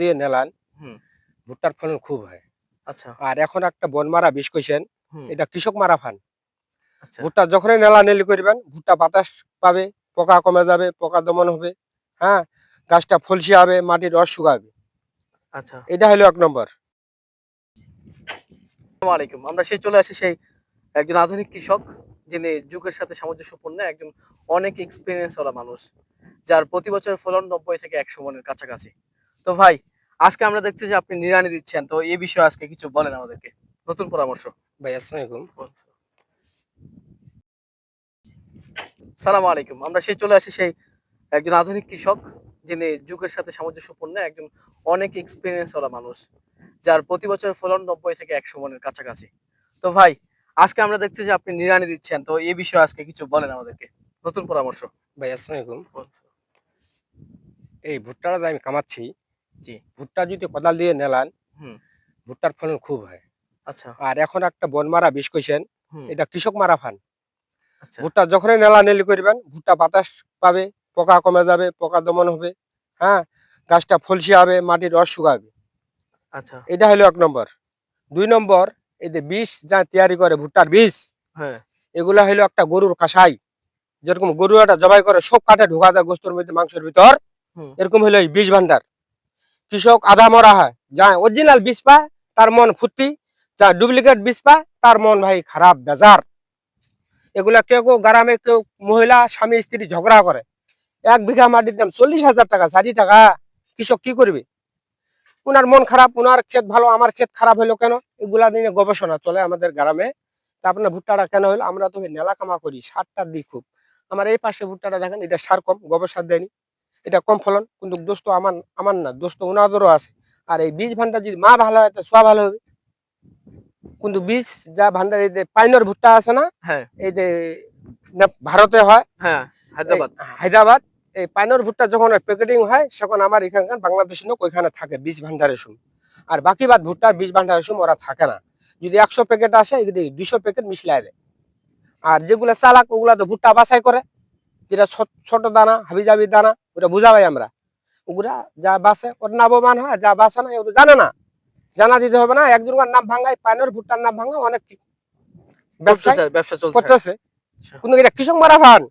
দিয়ে নেলান ভুট্টার ফলন খুব হয়। আচ্ছা। আর এখন একটা বন মারা বিষ কইছেন এটা কৃষক মারা ফান। আচ্ছা। ভুট্টা যখনই নেলা নেলি করবেন ভুট্টা বাতাস পাবে পোকা কমে যাবে পোকা দমন হবে হ্যাঁ? গাছটা ফলসি হবে মাটির রস শুকাবে। আচ্ছা। এটা হলো এক নম্বর। আলাইকুম। আমরা সেই চলে আসি সেই একজন আধুনিক কৃষক যিনি যুগের সাথে সামঞ্জস্যপূর্ণ একজন অনেক এক্সপিরিয়েন্স ওলা মানুষ যার প্রতি বছর ফলন নব্বই থেকে একশো মনের কাছাকাছি। তো ভাই আজকে আমরা দেখছি যে আপনি নিরানি দিচ্ছেন তো এই বিষয়ে আজকে কিছু বলেন আমাদেরকে। নতুন পরামর্শ। ভাই আসসালামাইকুম সালাম আলাইকুম আমরা সেই চলে আসি সেই একজন আধুনিক কৃষক যিনি যুগের সাথে সামঞ্জস্যপূর্ণ একজন অনেক এক্সপিরিয়েন্স ওলা মানুষ যার প্রতি বছর ফলন নব্বই থেকে একশো মনের কাছাকাছি। তো ভাই আজকে আমরা দেখছি যে আপনি নিরানি দিচ্ছেন তো এই বিষয়ে আজকে কিছু বলেন আমাদেরকে। নতুন পরামর্শ। ভাই আসসালামাইকুম এই ভুট্টাটা আমি কামাচ্ছি। জি। ভুট্টা যদি কোদাল দিয়ে নেলান ভুট্টার ফলন খুব হয়। আচ্ছা। আর এখন একটা বন মারা বিষ কইছেন এটা কৃষক মারা ফান। আচ্ছা। ভুট্টা যখনই নেলা নেলি করবেন ভুট্টা বাতাস পাবে পোকা কমে যাবে পোকা দমন হবে হ্যাঁ? গাছটা ফলসি হবে মাটির রস শুকাবে। আচ্ছা। এটা হলো এক নম্বর। দুই নম্বর এই যে বিষ যা তৈরি করে ভুট্টার বীজ হ্যাঁ। এগুলা হলো একটা গরুর কাসাই। যেরকম গরু একটা জবাই করে সব কাটে ঢোকা দেয় গোস্তর মধ্যে মাংসের ভিতর এরকম হলো এই বীজ ভান্ডার কৃষক আধা মরা হয়। যা অরিজিনাল বীজ পায়, তার মন ফুর্তি যা ডুপ্লিকেট বীজ পায়, তার মন ভাই খারাপ, বেজার। এগুলা কেউ কেউ গ্রামে কেউ মহিলা, স্বামী, স্ত্রী ঝগড়া করে। এক বিঘা মাটির দাম চল্লিশ হাজার টাকা, ষাটি টাকা। কৃষক কি করবে? উনার মন খারাপ, উনার ক্ষেত ভালো, আমার ক্ষেত খারাপ হলো কেন? এগুলা নিয়ে গবেষণা চলে আমাদের গ্রামে। তা আপনার ভুট্টাটা কেন হলো? আমরা তো নেলা কামা করি, সারটা দিই খুব। আমার এই পাশে ভুট্টাটা দেখেন, এটা সার কম সার দেয়নি। এটা কম ফলন কিন্তু দোস্ত আমার আমার না দোস্ত ওনাদেরও আছে। আর এই বীজ ভান্ডার যদি মা ভালো হয় তো সোয়া ভালো হবে। কিন্তু বীজ যা ভান্ডার এই যে পাইনর ভুট্টা আছে না হ্যাঁ। এই যে ভারতে হয় হ্যাঁ হায়দ্রাবাদ। এই হায়দ্রাবাদ এই পাইনর ভুট্টা যখন প্যাকেটিং হয় তখন আমার এখানকার বাংলাদেশি লোক ওইখানে থাকে বীজ ভান্ডারের সময়। আর বাকি বাদ ভুট্টার বীজ ভান্ডারের সময় ওরা থাকে না। যদি একশো প্যাকেট আসে এগুলি দুইশো প্যাকেট মিশলাই দেয়। আর যেগুলা চালাক ওগুলা তো ভুট্টা বাছাই করে। যেটা ছোট- ছোট দানা হাবি জাবি দানা ওটা বোঝাবাই আমরা। ওগুলা যা বাসে ওর নাবমান হয় যা বাসে না ওটা জানে না। জানা দিতে হবে না একজনকার নাম ভাঙায় পানের ভুট্টার নাম ভাঙা অনেক ব্যবসা ব্যবসা ব্যবসা চলছে। করতেছে। কিন্তু এটা কৃষক মারা ফান